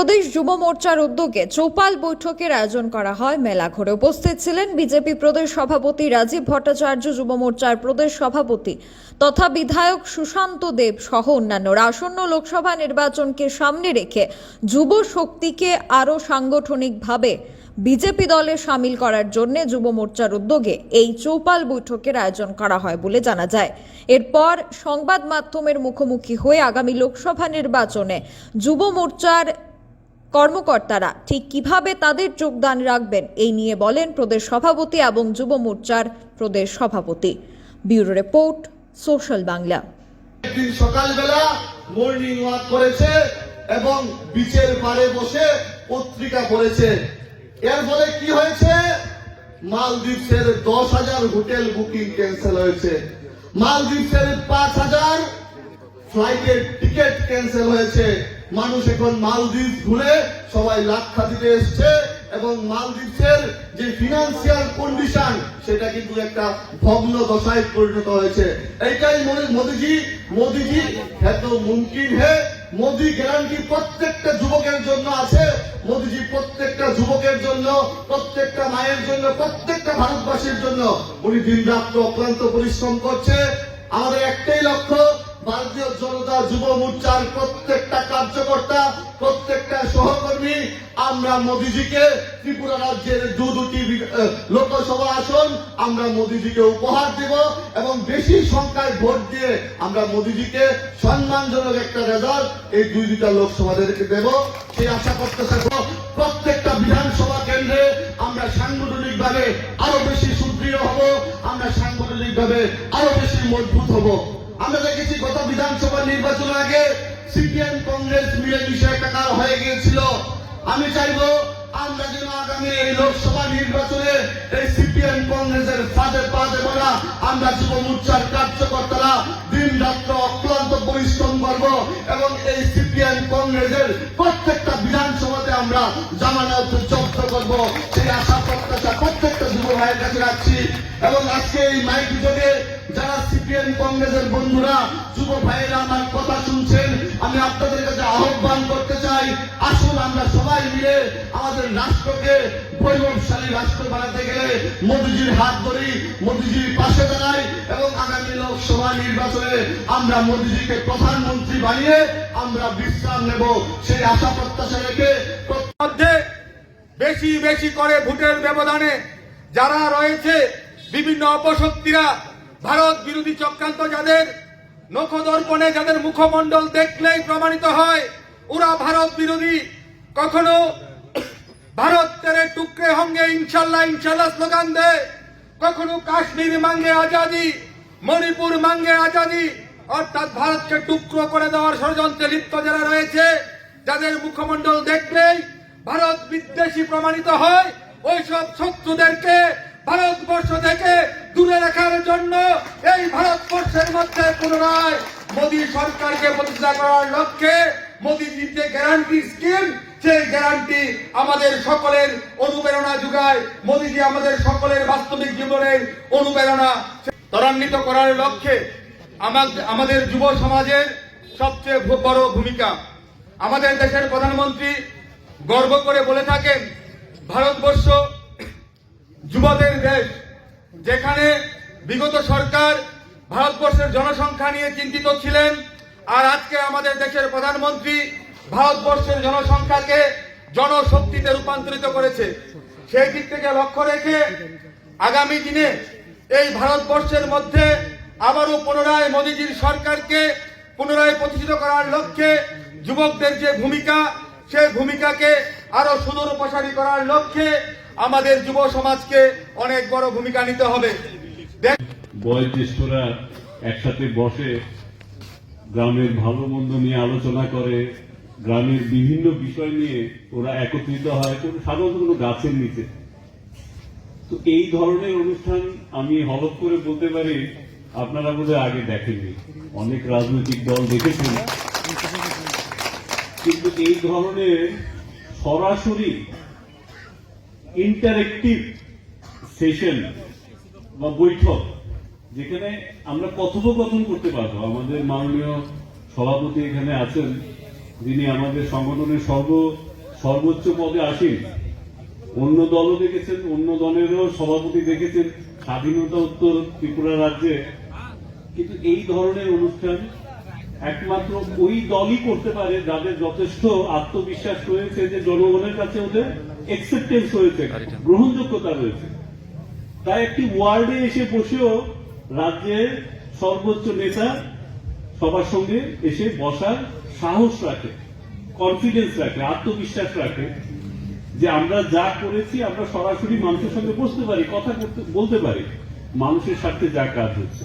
প্রদেশ যুব মোর্চার উদ্যোগে চৌপাল বৈঠকের আয়োজন করা হয়। মেলা ঘরে উপস্থিত ছিলেন বিজেপি প্রদেশ সভাপতি রাজীব ভট্টাচার্য, যুব মোর্চার প্রদেশ সভাপতি তথা বিধায়ক সুশান্ত দেব সহ অন্যান্যরা। আসন্ন লোকসভা নির্বাচনকে সামনে রেখে যুব শক্তিকে আরও সাংগঠনিকভাবে বিজেপি দলে সামিল করার জন্য যুব মোর্চার উদ্যোগে এই চৌপাল বৈঠকের আয়োজন করা হয় বলে জানা যায়। এরপর সংবাদ মাধ্যমের মুখোমুখি হয়ে আগামী লোকসভা নির্বাচনে যুব মোর্চার কর্মকর্তারা, ঠিক কীভাবে তাদের যোগদান রাখবেন এই নিয়ে বলেন প্রদেশ সভাপতি এবং যুব মোর্চার প্রদেশ সভাপতি। Bureau report, social Bangla. সকালবেলা মর্নিং ওয়াক করেছে এবং বিচের পাড়ে বসে পত্রিকা পড়েছে। এর ফলে কি হয়েছে? মালদ্বীপের দশ হাজার হোটেল বুকিং ক্যান্সেল হয়েছে। মালদ্বীপের পাঁচ হাজার ফ্লাইটের টিকিট ক্যান্সেল হয়েছে। মানুষ এখন মালদ্বীপ ঘুরে সবাই লাখ খাতিতে এসছে এবং মালদ্বীপের যে ফিনান্সিয়াল কন্ডিশন সেটা কিন্তু একটা ভগ্ন দশায় পরিণত হয়েছে। এইটাই মোদিজি মোদিজি এত মুমকিন হে। মোদি গ্যারান্টি প্রত্যেকটা যুবকের জন্য আছে। মোদিজি প্রত্যেকটা যুবকের জন্য, প্রত্যেকটা মায়ের জন্য, প্রত্যেকটা ভারতবাসীর জন্য। উনি দিন রাত্র অক্লান্ত পরিশ্রম করছে। আমাদের একটাই যুব মোর্চার প্রত্যেকটা কার্যকর্তা, প্রত্যেকটা সহকর্মী, আমরা মোদিজিকে ত্রিপুরা রাজ্যের দু দুটি লোকসভা আসন আমরা মোদিজিকে উপহার দেব এবং বেশি সংখ্যায় ভোট দিয়ে আমরা মোদিজিকে সম্মানজনক একটা রেজাল্ট এই দুই দুটা লোকসভাদেরকে দেব সেই আশা করতে থাকব প্রত্যেকটা বিধানসভা কেন্দ্রে আমরা সাংগঠনিক ভাবে আরও বেশি সুদৃঢ় হব, আমরা সাংগঠনিক ভাবে আরও বেশি মজবুত হব। আমরা দেখেছি গত বিধানসভা নির্বাচন আগে সিপিএম, কংগ্রেস মিলে মিলেমিশে একাকার হয়ে গিয়েছিল। আমি চাইব আমরা যেন আগামী এই লোকসভা নির্বাচনে এই সিপিএম, কংগ্রেসের ফাঁদে পা দেব না। আমরা যুব মোর্চার কার্যকর্তারা দিন রাত্র অক্লান্ত পরিশ্রম করব এবং এই সিপিএম, কংগ্রেসের প্রত্যেকটা বিধানসভাতে আমরা জামানত জব্দ করব। সেই আশা প্রত্যাশা প্রত্যেকটা যুব ভাইয়ের কাছে রাখছি। এবং আজকে এই মাইক যোগে যারা সিপিএম কংগ্রেসের বন্ধুরা, যুব ভাইয়েরা আমার কথা শুনছেন, আমি আপনাদের কাছে আহ্বান করতে চাই, আসুন আমরা সবাই মিলে আমাদের রাষ্ট্রকে বৈভবশালী রাষ্ট্র বানাতে গেলে মোদীজির হাত ধরি, মোদীজির পাশে দাঁড়াই এবং আগামী লোকসভা নির্বাচনে আমরা মোদীজিকে প্রধানমন্ত্রী বানিয়ে আমরা বিশ্রাম নেব। সেই আশা প্রত্যাশা রেখে মধ্যে বেশি বেশি করে ভোটের ব্যবধানে যারা রয়েছে, বিভিন্ন অপশক্তিরা ভারত বিরোধী চক্রান্ত যাদের নখদর্পণে যাদের মুখমণ্ডল দেখলেই প্রমাণিত হয়, ওরা ভারত বিরোধী। কখনো ভারত তেরে টুকরে হঙ্গে ইনশাল্লাহ ইনশাল্লাহ স্লোগান দেয় কখনো কাশ্মীর মাঙ্গে আজাদি, মণিপুর মাঙ্গে আজাদি। অর্থাৎ ভারতকে টুকরো করে দেওয়ার ষড়যন্ত্রে লিপ্ত যারা রয়েছে, যাদের মুখমণ্ডল দেখলেই ভারত বিদ্বেষী প্রমাণিত হয়, ওইসব শত্রুদেরকে ভারতবর্ষ থেকে জন্য এই ভারতবর্ষের মধ্যে পুনরায় মোদী সরকারকে প্রতিষ্ঠা করার লক্ষ্যে মোদীজির যে গ্যারান্টি স্কিম সেই গ্যারান্টি আমাদের সকলের অনুপ্রেরণা যোগায়। মোদীজি আমাদের সকলের বাস্তবিক জীবনের অনুপ্রেরণা ত্বরান্বিত করার লক্ষ্যে আমাদের আমাদের যুব সমাজের সবচেয়ে বড় ভূমিকা। আমাদের দেশের প্রধানমন্ত্রী গর্ব করে বলে থাকেন, ভারতবর্ষ যুবদের দেশ, যেখানে বিগত সরকার ভারতবর্ষের জনসংখ্যা নিয়ে চিন্তিত ছিলেন, আর আজকে আমাদের দেশের প্রধানমন্ত্রী ভারতবর্ষের জনসংখ্যাকে জনশক্তিতে রূপান্তরিত করেছে। সেই দিক থেকে লক্ষ্য রেখে আগামী দিনে এই ভারতবর্ষের মধ্যে আবারও পুনরায় মোদীজির সরকারকে পুনরায় প্রতিষ্ঠিত করার লক্ষ্যে যুবকদের যে ভূমিকা সেই ভূমিকাকে আরও সুদূর প্রসারী করার লক্ষ্যে আমাদের যুব সমাজকে অনেক বড় ভূমিকা নিতে হবে। বয়োজ্যেষ্ঠরা একসাথে বসে গ্রামের ভালো মন্দ নিয়ে আলোচনা করে, গ্রামের বিভিন্ন বিষয় নিয়ে ওরা একত্রিত হয়। সাধারণত কোনো গাছের নিচে। তো এই ধরনের অনুষ্ঠান আমি হলফ করে বলতে পারি, আপনারা বোধহয় আগে দেখেননি। অনেক রাজনৈতিক দল দেখেছেন। কিন্তু এই ধরনের সরাসরি ইন্টারেক্টিভ সেশন বা বৈঠক যেখানে আমরা কথোপকথন করতে পারব। আমাদের মাননীয় সভাপতি এখানে আছেন যিনি আমাদের সংগঠনের সর্ব সর্বোচ্চ পদে আসেন। অন্য দলও দেখেছেন অন্য দলেরও সভাপতি দেখেছেন স্বাধীনতা উত্তর ত্রিপুরা রাজ্যে। কিন্তু এই ধরনের অনুষ্ঠান একমাত্র ওই দলই করতে পারে যাদের যথেষ্ট আত্মবিশ্বাস রয়েছে যে জনগণের কাছে ওদের একসেপ্টেন্স হয়েছে গ্রহণযোগ্যতা রয়েছে। তাই একটি ওয়ার্ডে এসে বসেও রাজ্যের সর্বোচ্চ নেতা, সবার সঙ্গে এসে বসার সাহস রাখে কনফিডেন্স রাখে, আত্মবিশ্বাস রাখে যে আমরা যা করেছি আমরা সরাসরি মানুষের সঙ্গে বসতে পারি, কথা বলতে পারি। মানুষের স্বার্থে যা কাজ হচ্ছে।